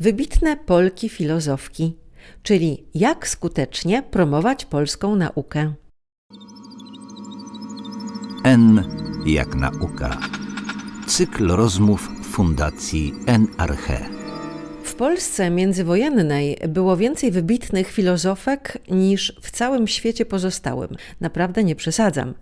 Wybitne Polki filozofki, czyli jak skutecznie promować polską naukę. N jak nauka. Cykl rozmów Fundacji N Arche. W Polsce międzywojennej było więcej wybitnych filozofek niż w całym świecie pozostałym. Naprawdę nie przesadzam,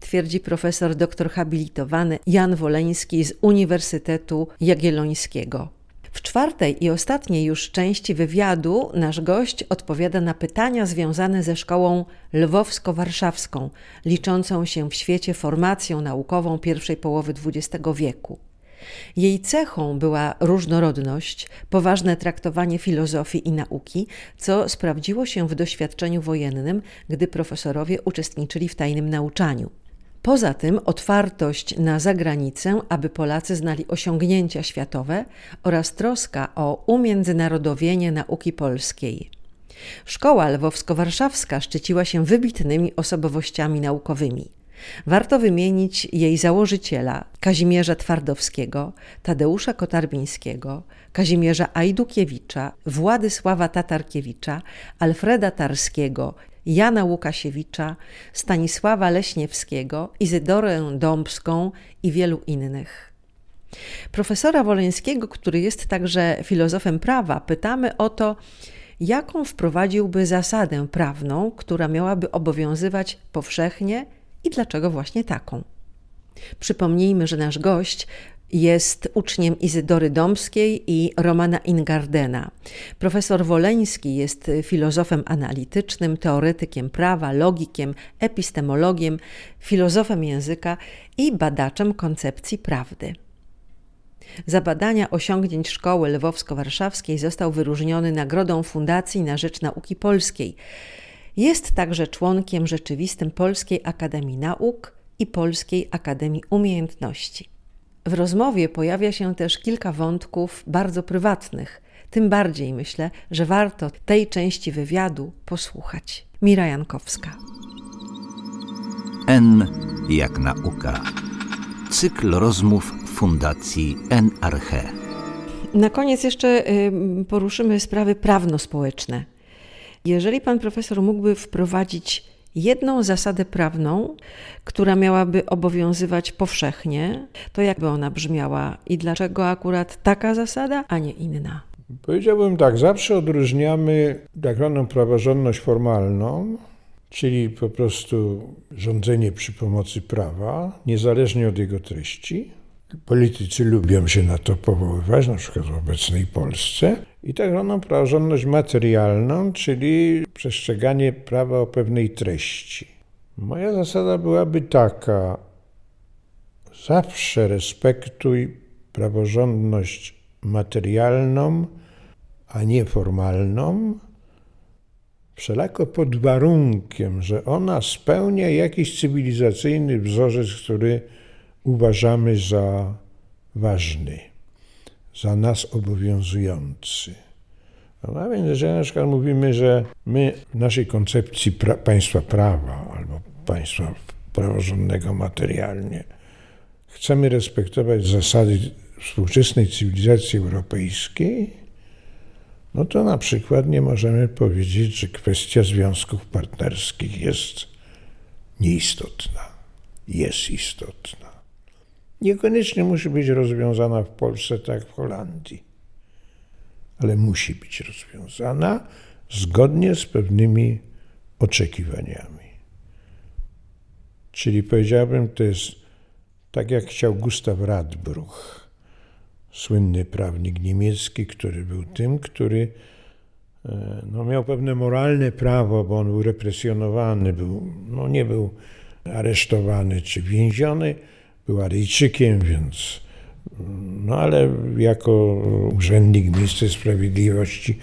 twierdzi profesor doktor habilitowany Jan Woleński z Uniwersytetu Jagiellońskiego. W czwartej i ostatniej już części wywiadu nasz gość odpowiada na pytania związane ze szkołą lwowsko-warszawską, liczącą się w świecie formacją naukową pierwszej połowy XX wieku. Jej cechą była różnorodność, poważne traktowanie filozofii i nauki, co sprawdziło się w doświadczeniu wojennym, gdy profesorowie uczestniczyli w tajnym nauczaniu. Poza tym otwartość na zagranicę, aby Polacy znali osiągnięcia światowe oraz troska o umiędzynarodowienie nauki polskiej. Szkoła lwowsko-warszawska szczyciła się wybitnymi osobowościami naukowymi. Warto wymienić jej założyciela Kazimierza Twardowskiego, Tadeusza Kotarbińskiego, Kazimierza Ajdukiewicza, Władysława Tatarkiewicza, Alfreda Tarskiego, Jana Łukasiewicza, Stanisława Leśniewskiego, Izydorę Dąbską i wielu innych. Profesora Woleńskiego, który jest także filozofem prawa, pytamy o to, jaką wprowadziłby zasadę prawną, która miałaby obowiązywać powszechnie i dlaczego właśnie taką. Przypomnijmy, że nasz gość jest uczniem Izydory Dąbskiej i Romana Ingardena. Profesor Woleński jest filozofem analitycznym, teoretykiem prawa, logikiem, epistemologiem, filozofem języka i badaczem koncepcji prawdy. Za badania osiągnięć Szkoły Lwowsko-Warszawskiej został wyróżniony Nagrodą Fundacji na Rzecz Nauki Polskiej. Jest także członkiem rzeczywistym Polskiej Akademii Nauk i Polskiej Akademii Umiejętności. W rozmowie pojawia się też kilka wątków bardzo prywatnych. Tym bardziej myślę, że warto tej części wywiadu posłuchać. Mira Jankowska. N jak nauka. Cykl rozmów Fundacji N Arche. Na koniec jeszcze y, poruszymy sprawy prawno-społeczne. Jeżeli pan profesor mógłby wprowadzić jedną zasadę prawną, która miałaby obowiązywać powszechnie, to jakby ona brzmiała i dlaczego akurat taka zasada, a nie inna? Powiedziałbym tak, zawsze odróżniamy tak zwaną praworządność formalną, czyli po prostu rządzenie przy pomocy prawa, niezależnie od jego treści. Politycy lubią się na to powoływać, na przykład w obecnej Polsce. I tak zwaną praworządność materialną, czyli przestrzeganie prawa o pewnej treści. Moja zasada byłaby taka: zawsze respektuj praworządność materialną, a nie formalną, wszelako pod warunkiem, że ona spełnia jakiś cywilizacyjny wzorzec, który uważamy za ważny, za nas obowiązujący. No a więc, że na przykład mówimy, że my w naszej koncepcji pra państwa prawa albo państwa praworządnego materialnie chcemy respektować zasady współczesnej cywilizacji europejskiej, no to na przykład nie możemy powiedzieć, że kwestia związków partnerskich jest nieistotna. Jest istotna. Niekoniecznie musi być rozwiązana w Polsce tak jak w Holandii, ale musi być rozwiązana zgodnie z pewnymi oczekiwaniami. Czyli powiedziałbym, to jest tak jak chciał Gustav Radbruch, słynny prawnik niemiecki, który był tym, który e, no, miał pewne moralne prawo, bo on był represjonowany, był, no, nie był aresztowany czy więziony, był Aryjczykiem, więc no ale jako urzędnik minister sprawiedliwości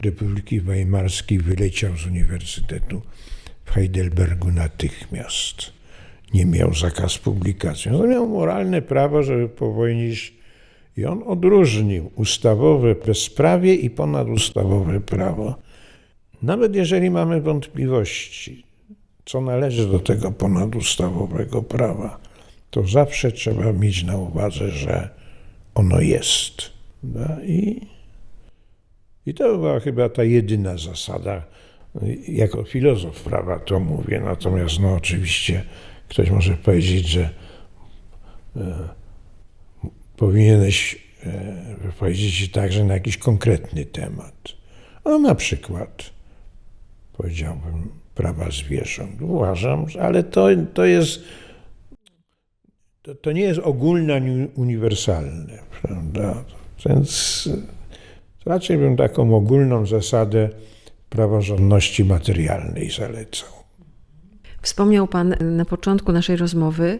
Republiki Weimarskiej wyleciał z Uniwersytetu w Heidelbergu natychmiast. Nie miał zakaz publikacji. On miał moralne prawo, żeby po wojnie iść. I on odróżnił ustawowe bezprawie i ponadustawowe prawo. Nawet jeżeli mamy wątpliwości, co należy do tego ponadustawowego prawa, to zawsze trzeba mieć na uwadze, że ono jest. No I I to była chyba ta jedyna zasada. Jako filozof prawa to mówię, natomiast no oczywiście ktoś może powiedzieć, że e, powinieneś e, wypowiedzieć także na jakiś konkretny temat. No na przykład, powiedziałbym, prawa zwierząt. Uważam, ale to, to jest, to, to nie jest ogólne ani uniwersalne, prawda? Więc e, raczej bym taką ogólną zasadę praworządności materialnej zalecał. Wspomniał Pan na początku naszej rozmowy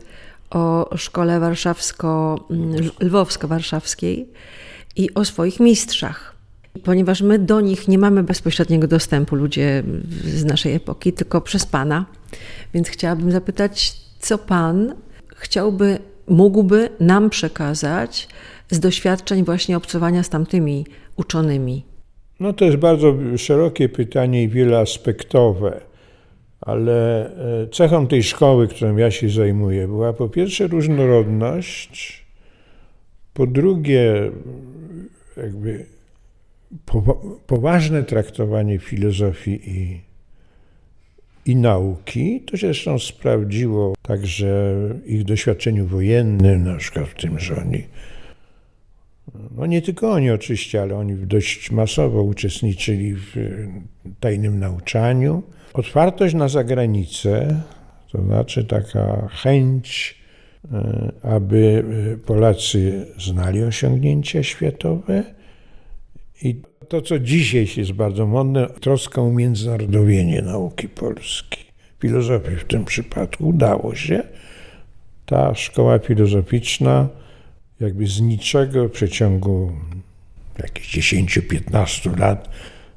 o szkole warszawsko, mm, lwowsko-warszawskiej i o swoich mistrzach. Ponieważ my do nich nie mamy bezpośredniego dostępu, ludzie z naszej epoki, tylko przez Pana. Więc chciałabym zapytać, co Pan chciałby, mógłby nam przekazać z doświadczeń właśnie obcowania z tamtymi uczonymi? No to jest bardzo szerokie pytanie i wieloaspektowe, ale e, cechą tej szkoły, którą ja się zajmuję, była po pierwsze różnorodność, po drugie jakby powa- poważne traktowanie filozofii i, i nauki. To się zresztą sprawdziło także w ich doświadczeniu wojennym, na przykład w tym, że oni no nie tylko oni oczywiście, ale oni dość masowo uczestniczyli w tajnym nauczaniu. Otwartość na zagranicę, to znaczy taka chęć, e, aby Polacy znali osiągnięcia światowe i to, co dzisiaj jest bardzo modne, troska o umiędzynarodowienie nauki polskiej, filozofii w tym przypadku, udało się. Ta szkoła filozoficzna jakby z niczego w przeciągu jakichś 10-15 lat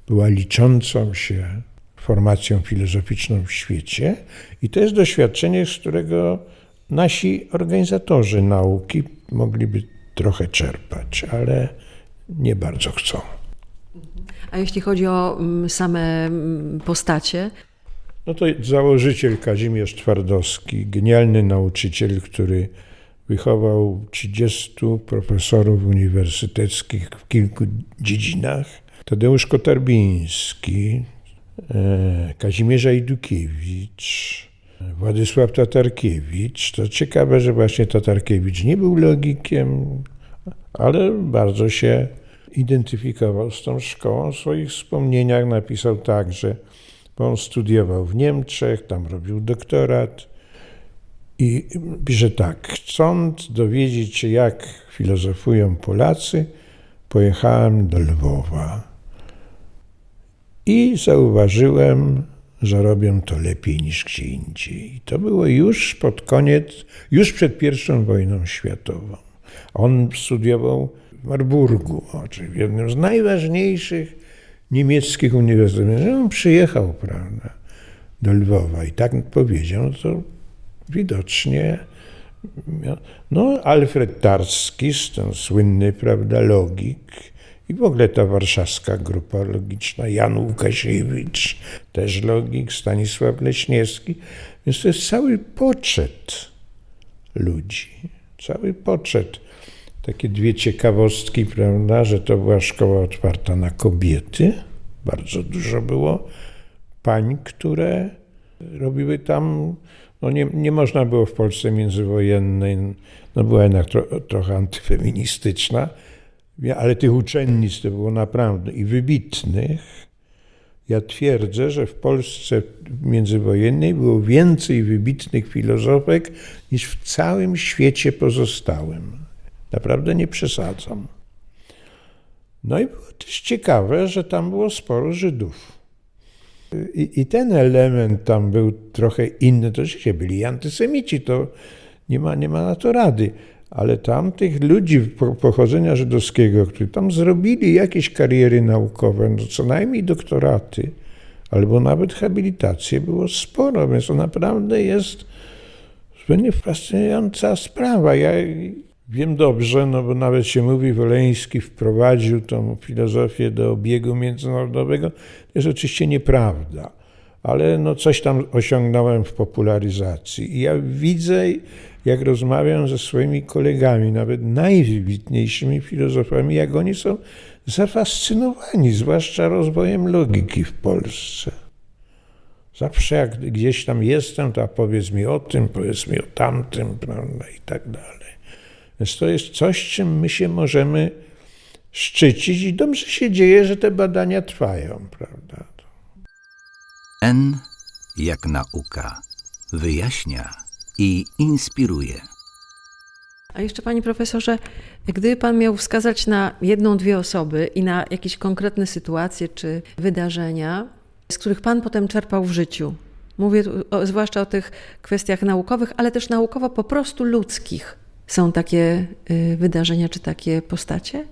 była liczącą się formacją filozoficzną w świecie i to jest doświadczenie, z którego nasi organizatorzy nauki mogliby trochę czerpać, ale nie bardzo chcą. A jeśli chodzi o mm, same mm, postacie, No to założyciel Kazimierz Twardowski, genialny nauczyciel, który wychował 30 profesorów uniwersyteckich w kilku dziedzinach. Tadeusz Kotarbiński, e, Kazimierz Ajdukiewicz, Władysław Tatarkiewicz. To ciekawe, że właśnie Tatarkiewicz nie był logikiem, ale bardzo się identyfikował z tą szkołą. W swoich wspomnieniach napisał tak, że bo on studiował w Niemczech, tam robił doktorat i pisze tak, chcąc dowiedzieć się, jak filozofują Polacy, pojechałem do Lwowa i zauważyłem, że robią to lepiej niż gdzie indziej. To było już pod koniec, już przed I wojną światową. On studiował w Marburgu, czyli w jednym z najważniejszych niemieckich uniwersytetów. On przyjechał, prawda, do Lwowa i tak powiedział, to widocznie. No, Alfred Tarski, ten słynny, prawda, logik i w ogóle ta warszawska grupa logiczna, Jan Łukasiewicz, też logik, Stanisław Leśniewski. Więc to jest cały poczet ludzi, cały poczet. Takie dwie ciekawostki, prawda, że to była szkoła otwarta na kobiety. Bardzo dużo było pań, które robiły tam, no nie, nie można było w Polsce międzywojennej, no była jednak tro, trochę antyfeministyczna, ale tych uczennic to było naprawdę i wybitnych. Ja twierdzę, że w Polsce międzywojennej było więcej wybitnych filozofek niż w całym świecie pozostałym. Naprawdę nie przesadzam. No i było też ciekawe, że tam było sporo Żydów. I, I ten element tam był trochę inny. To rzeczywiście byli antysemici, to nie ma, nie ma na to rady. Ale tam tych ludzi po- pochodzenia żydowskiego, którzy tam zrobili jakieś kariery naukowe, no co najmniej doktoraty, albo nawet habilitacje, było sporo, więc to naprawdę jest zupełnie fascynująca sprawa. Ja wiem dobrze, no bo nawet się mówi, Woleński wprowadził tą filozofię do obiegu międzynarodowego. To jest oczywiście nieprawda, ale no coś tam osiągnąłem w popularyzacji. I ja widzę, jak rozmawiam ze swoimi kolegami, nawet najwybitniejszymi filozofami, jak oni są zafascynowani, zwłaszcza rozwojem logiki w Polsce. Zawsze jak gdzieś tam jestem, to powiedz mi o tym, powiedz mi o tamtym, prawda, i tak dalej. Więc to jest coś, czym my się możemy szczycić i dobrze się dzieje, że te badania trwają, prawda. N jak nauka. Wyjaśnia i inspiruje. A jeszcze, panie profesorze, gdyby pan miał wskazać na jedną, dwie osoby i na jakieś konkretne sytuacje czy wydarzenia, z których pan potem czerpał w życiu, mówię tu o, zwłaszcza o tych kwestiach naukowych, ale też naukowo po prostu ludzkich, są takie y, wydarzenia czy takie postacie?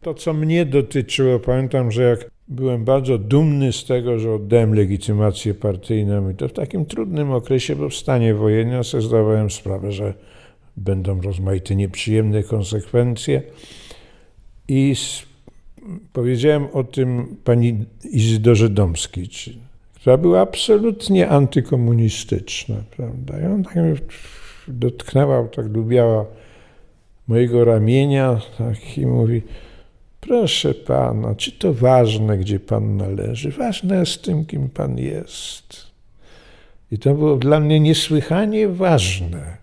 To, co mnie dotyczyło, pamiętam, że jak byłem bardzo dumny z tego, że oddałem legitymację partyjną i to w takim trudnym okresie, bo w stanie wojennym sobie zdawałem sprawę, że będą rozmaite nieprzyjemne konsekwencje. I powiedziałem o tym pani Izydorze Domskiej, która była absolutnie antykomunistyczna, prawda? I ona tak dotknęła, tak lubiała mojego ramienia tak, i mówi, proszę pana, czy to ważne, gdzie pan należy? Ważne jest tym, kim pan jest. I to było dla mnie niesłychanie ważne,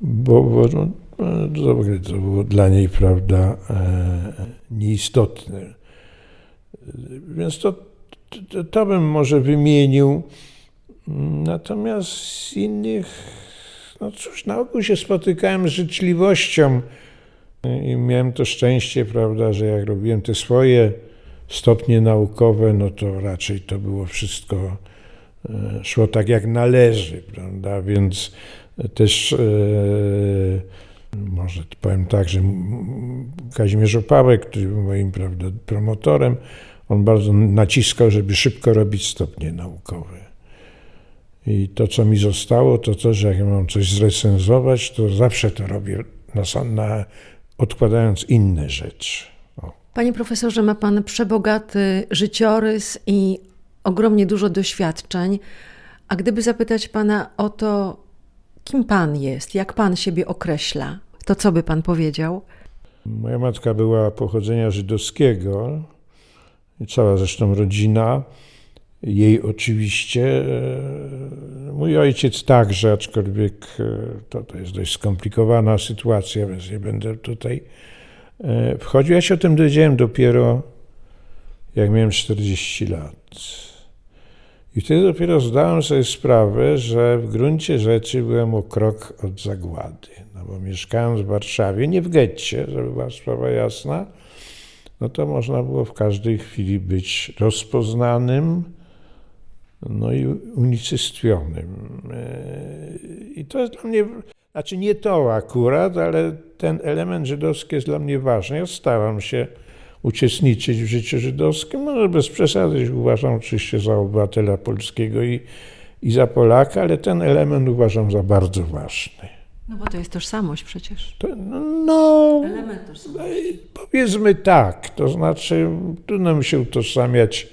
bo, bo no, no, to było dla niej, prawda, e, nieistotne. Więc to, to, to bym może wymienił. Natomiast z innych, no cóż, na ogół się spotykałem z życzliwością i miałem to szczęście, prawda, że jak robiłem te swoje stopnie naukowe, no to raczej to było wszystko, e, szło tak jak należy, prawda, więc też e, może powiem tak, że Kazimierz Opałek, który był moim prawda, promotorem, on bardzo naciskał, żeby szybko robić stopnie naukowe. I to, co mi zostało, to to, że jak ja mam coś zrecenzować, to zawsze to robię na, na, odkładając inne rzeczy. O. Panie profesorze, ma pan przebogaty życiorys i ogromnie dużo doświadczeń. A gdyby zapytać pana o to, kim pan jest, jak pan siebie określa, to co by pan powiedział? Moja matka była pochodzenia żydowskiego, i cała zresztą rodzina, jej oczywiście. e, Mój ojciec także, aczkolwiek e, to, to jest dość skomplikowana sytuacja, więc nie będę tutaj e, wchodził. Ja się o tym dowiedziałem dopiero jak miałem 40 lat. I wtedy dopiero zdałem sobie sprawę, że w gruncie rzeczy byłem o krok od zagłady. No bo mieszkając w Warszawie, nie w getcie, żeby była sprawa jasna, no to można było w każdej chwili być rozpoznanym, no i unicestwionym. E, I to jest dla mnie, znaczy nie to akurat, ale ten element żydowski jest dla mnie ważny. Ja staram się uczestniczyć w życiu żydowskim, może bez przesady, uważam oczywiście za obywatela polskiego i, i za Polaka, ale ten element uważam za bardzo ważny. No bo to jest tożsamość przecież. To, no, Element tożsamości. Powiedzmy tak, to znaczy trudno mi się utożsamiać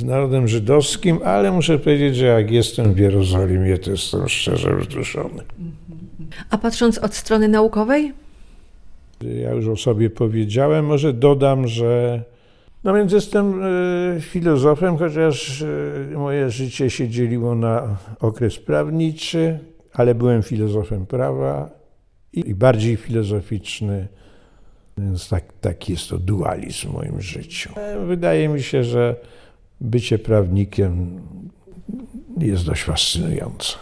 z narodem żydowskim, ale muszę powiedzieć, że jak jestem w Jerozolimie, to jestem szczerze wzruszony. A patrząc od strony naukowej? Ja już o sobie powiedziałem, może dodam, że no więc jestem e, filozofem, chociaż e, moje życie się dzieliło na okres prawniczy, ale byłem filozofem prawa i, bardziej filozoficzny, więc tak, taki jest to dualizm w moim życiu. E, Wydaje mi się, że bycie prawnikiem jest dość fascynujące.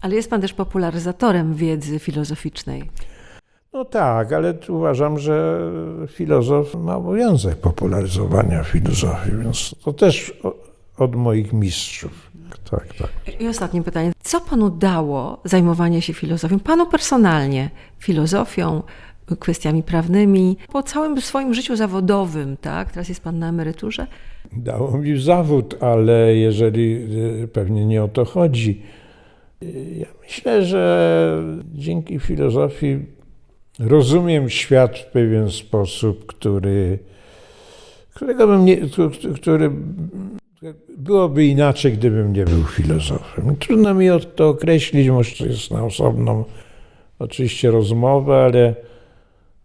Ale jest pan też popularyzatorem wiedzy filozoficznej. No tak, ale uważam, że filozof ma obowiązek popularyzowania filozofii, więc to też od moich mistrzów. Tak, tak. I ostatnie pytanie. Co panu dało zajmowanie się filozofią? Panu personalnie, filozofią, kwestiami prawnymi, po całym swoim życiu zawodowym, tak? Teraz jest pan na emeryturze. Dało mi zawód, ale jeżeli y, pewnie nie o to chodzi. Y, Ja myślę, że dzięki filozofii rozumiem świat w pewien sposób, który, którego bym nie, któ- który byłoby inaczej, gdybym nie był filozofem. Trudno mi to określić, może to jest na osobną oczywiście rozmowę, ale,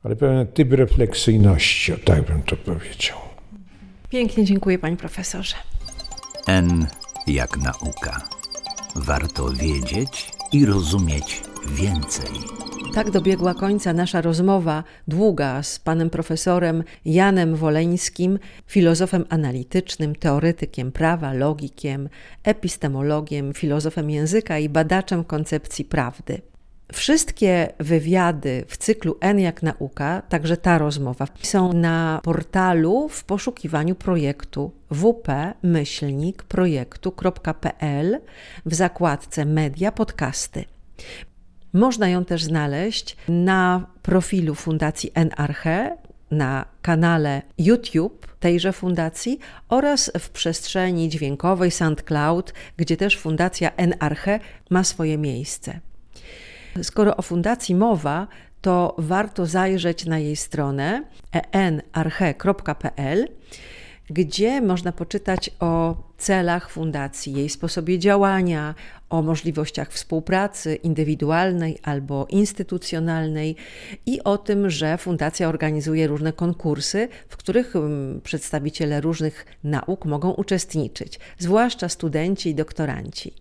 ale pewien typ refleksyjności, o tak bym to powiedział. Pięknie dziękuję, panie profesorze. N jak nauka. Warto wiedzieć i rozumieć więcej. Tak dobiegła końca nasza rozmowa, długa z panem profesorem Janem Woleńskim, filozofem analitycznym, teoretykiem prawa, logikiem, epistemologiem, filozofem języka i badaczem koncepcji prawdy. Wszystkie wywiady w cyklu N jak nauka, także ta rozmowa, są na portalu w poszukiwaniu projektu wp-projektu.pl w zakładce Media Podcasty. Można ją też znaleźć na profilu Fundacji NRH, na kanale YouTube tejże fundacji oraz w przestrzeni dźwiękowej SoundCloud, gdzie też Fundacja NRH ma swoje miejsce. Skoro o fundacji mowa, to warto zajrzeć na jej stronę enarche.pl, gdzie można poczytać o celach fundacji, jej sposobie działania, o możliwościach współpracy indywidualnej albo instytucjonalnej i o tym, że fundacja organizuje różne konkursy, w których mm, przedstawiciele różnych nauk mogą uczestniczyć, zwłaszcza studenci i doktoranci.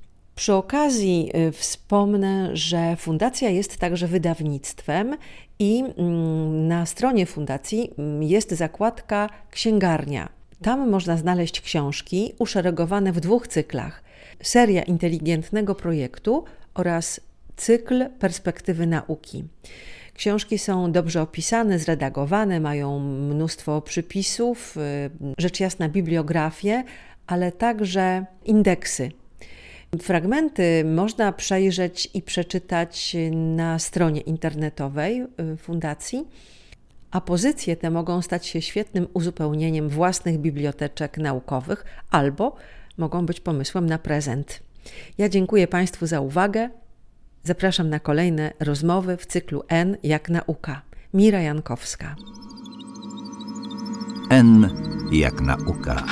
Przy okazji y, wspomnę, że fundacja jest także wydawnictwem i mm, na stronie fundacji mm, jest zakładka księgarnia. Tam można znaleźć książki uszeregowane w dwóch cyklach: seria inteligentnego projektu oraz cykl perspektywy nauki. Książki są dobrze opisane, zredagowane, mają mnóstwo przypisów, y, rzecz jasna bibliografię, ale także indeksy Fragmenty można przejrzeć i przeczytać na stronie internetowej y, fundacji, a pozycje te mogą stać się świetnym uzupełnieniem własnych biblioteczek naukowych albo mogą być pomysłem na prezent. Ja dziękuję Państwu za uwagę. Zapraszam na kolejne rozmowy w cyklu N jak nauka. Mira Jankowska. N jak nauka.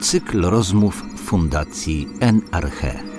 Cykl rozmów Fundacji NRH.